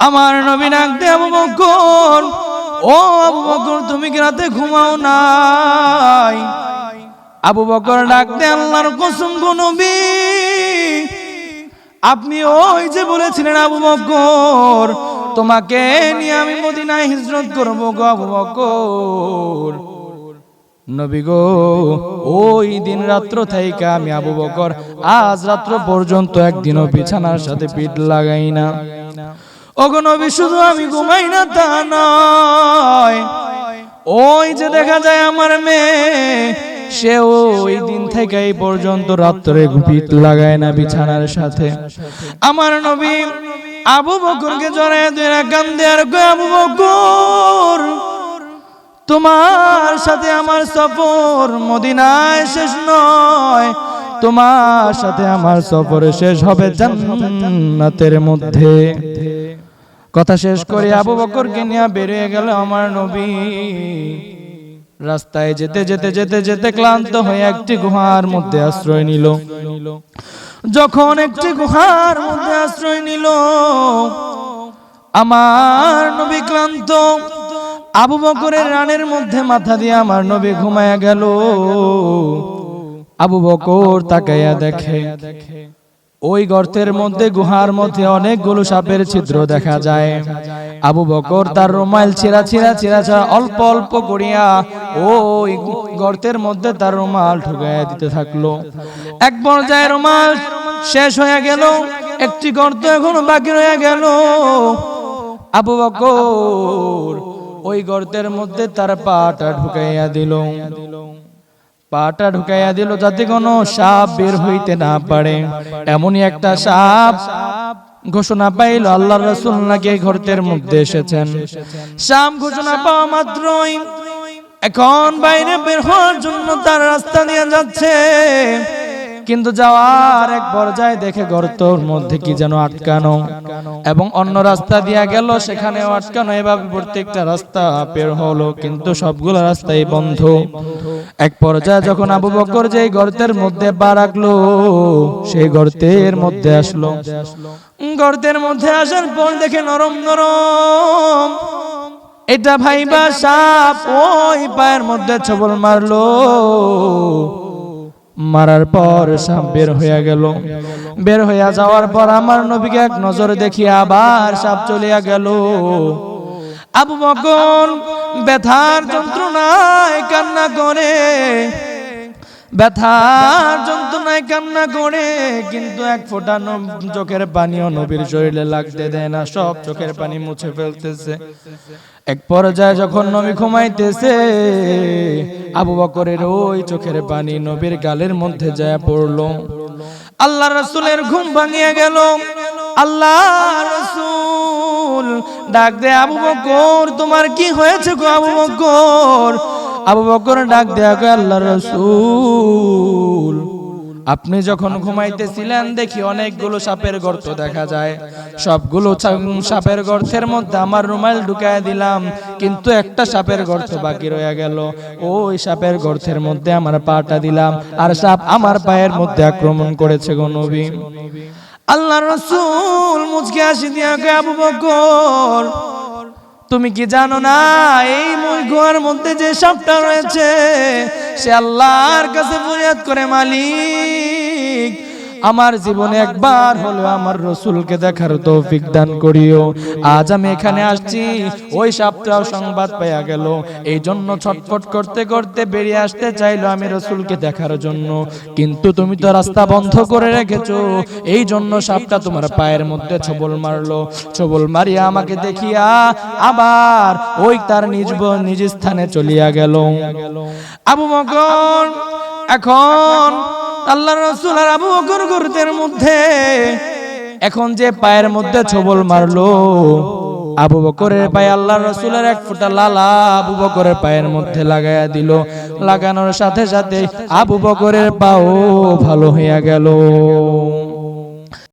আমার নবী ডাক দে আবু বকর। ও আবু বকর, তুমি কি রাতে ঘুমাও নাই? আবু বকর ডাক দে, আল্লাহর কসম গো নবী। আপনি ওই যে বলেছিলেন আবু বকর, তোমাকে নিয়ে আমি মদিনায় হিজরত করব গো আবু বকর। নবী গো, ওই দিন রাত্র থাইকা আমি আবু বকর, আজ রাত্র পর্যন্ত একদিনও বিছানার সাথে পিঠ লাগাই না। ওগো নবী, শুধু আমি ঘুমাই না, তা নয়। ওই যে দেখা যায় আমার মেয়ে, সে ওই দিন থেকে এই পর্যন্ত রাত্রে পিঠ লাগায় না বিছানার সাথে। আমার নবী আবু বকরকে জড়ায় দুই আর কয়, আবু বকর, তোমার সাথে আমার সফর মদিনায় শেষ নয়। তোমার সাথে আমার সফর শেষ হবে জান্নাতের মধ্যে। কথা শেষ করে আবু বকরকে নিয়ে বেরিয়ে গেল আমার নবী। রাস্তায় যেতে যেতে যেতে যেতে ক্লান্ত হয়ে একটি গুহার মধ্যে আশ্রয় নিল। যখন একটি গুহার মধ্যে আশ্রয় নিল আমার নবী ক্লান্ত। আবু বকরের রানের মধ্যে মাথা দিয়ে আমার নবী ঘুমায়া গেল। আবু বকর তাকাইয়া দেখে। ওই গর্তের মধ্যে, গুহার মধ্যে অনেকগুলো সাপের ছিদ্র দেখা যায়। আবু বকর তার রুমাল ছিঁড়া ছিঁড়া ছিঁড়া ছিঁড়া অল্প অল্প করিয়া ওই গর্তের মধ্যে তার রুমাল ঢুকাইয়া দিতে থাকল। এক পর্যায়ে রুমাল শেষ হয়ে গেল, একটি গর্ত এখনও বাকি রয়ে গেল। আবু বকর ওই গর্তের মধ্যে তার পাটা ঢুকাইয়া দিল। পাটা ঢুকাইয়া দিল যাতে কোনো সাপ বের হইতে না পারে। এমনই একটা সাপ ঘোষণা পাইল আল্লাহ রসুল নাকি ঘরতের মধ্যে এসেছেন। সাপ ঘোষণা পাওয়া মাত্রই এখন বাইরে বের হওয়ার জন্য তার রাস্তা নিয়ে যাচ্ছে। কিন্তু যাওয়ার এক পর্যায়ে দেখে গর্তর মধ্যে কি যেন আটকানো। এবং অন্য রাস্তা দিয়া গেল, সেখানেও আটকানো। এভাবে প্রত্যেকটা রাস্তা বের হলো, কিন্তু সবগুলো রাস্তাই বন্ধ। এক পর্যায়ে যখন আবু বকর যে গর্তের মধ্যে পা রাখল, সেই গর্তের মধ্যে আসলো। গর্তের মধ্যে আসার পর দেখে নরম নরম। এটা ভাইবা সাপ, ওই পায়ের মধ্যে ছবল মারলো। মারার পর সাপ বের হইয়া গেল। বের হইয়া যাওয়ার পর আমার নবীকে এক নজর দেখি আবার সাপ চলিয়া গেল। আবু বকর ব্যথার যন্ত্রণায় কান্না করে। ব্যথার যন্ত্রণায় কান্না করে, কিন্তু এক ফোঁটা চোখের পানিও নবীর শরীরে লাগতে দেয় না, সব চোখের পানি মুছে ফেলতেছে। এক পর্যায়ে যখন নবী ঘুমাইতেছে আবু বকরের ওই চোখের পানি নবীর গালের মধ্যে যায় পড়ল। আল্লাহ রসুলের ঘুম ভাঙিয়ে গেল। আল্লাহ রসুল ডাক দে আবু বকর, তোমার কি হয়েছে গো আবু বকর? আবু বকর ডাক দেয়া গো আল্লাহ রসুল আপনি যখন ঘুমাইতেছিলেন দেখি অনেকগুলো সাপের গর্ত দেখা যায়। সবগুলো সাপের গর্তের মধ্যে আমার রুমাল ঢুকায় দিলাম কিন্তু একটা সাপের গর্ত বাকি রয়ে গেল। ওই সাপের গর্তের মধ্যে আমার পাটা দিলাম। আর সাপ আমার পায়ের মধ্যে আক্রমণ করেছে গো নবী। আল্লাহ রসুল মুচকে আসি দিয়া আবু বকর তুমি কি জানো না এই মই গুহার মধ্যে যে সাপটা রয়েছে সে আল্লাহর কাছে ফরিয়াদ করে মালিক। আমার জীবনে একবার হলো আমার রসুলকে দেখার তৌফিক দান করিও। আজ আমি এখানে আসছি, ওই সাপটাও সংবাদ পাইয়া গেল। এই জন্য ছটফট করতে করতে বেরিয়ে আসতে চাইলো আমি রসুলকে দেখার জন্য। কিন্তু তুমি তো রাস্তা বন্ধ করে রেখেছো এই জন্য সাপটা তোমার পায়ের মধ্যে ছবল মারলো। ছবল মারিয়া আমাকে দেখিয়া আবার ওই তার নিজ নিজ স্থানে চলিয়া গেল। আবু বকর, এখন আল্লাহ রসুল আর আবু বকর গর্তের মধ্যে। এখন যে পায়ের মধ্যে ছবল মারলো, আবু বকরের পায়ে আল্লাহ রসুলের এক ফুটা লালা আবু বকরের পায়ের মধ্যে লাগাইয়া দিল। লাগানোর সাথে সাথে আবু বকরের পাও ভালো হইয়া গেল।